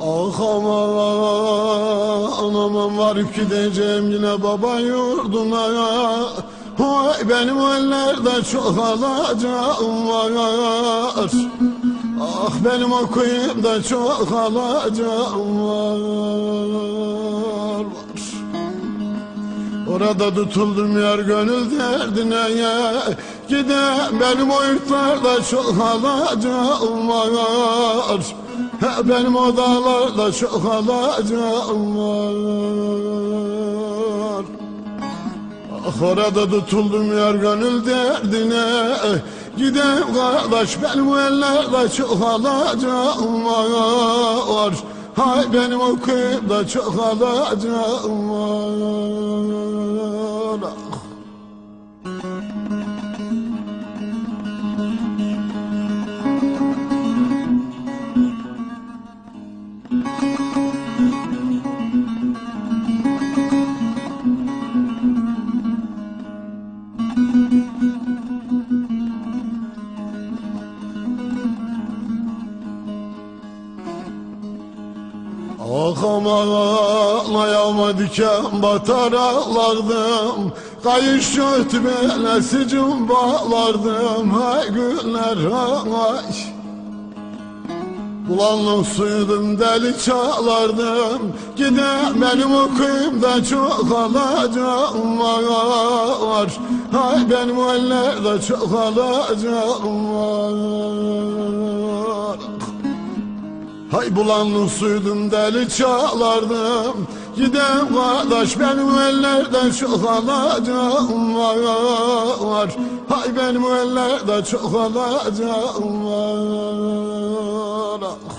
Ah aman aman varıp gideceğim yine baba yurduna. Vay benim ellerde çok alacağım var. Ah benim okuyup da çok alacağım var. Orada tutuldum yer gönül derdine. Ya Gide benim o yurtlarda çok alacağım var Benim o dağlarda çok alacağım var Ah orada tutuldum yer gönül derdine. Gidem kardeş benim ellerde çok alacağım Hay benim okuyup da çok alacağım Aman ayağıma diken batar ağlardım. Kayış ötmeli cumbalardım Hay günler hay Bulanlık suydum deli çağlardım. Gide benim okuyum çok alacağım var. Hay benim ellerde çok alacağım var. Hay bulanlık suydum deli çağlardım. Gidem kardeş benim ellerden çok alacağım var. Hay benim ellerde çok alacağım var no.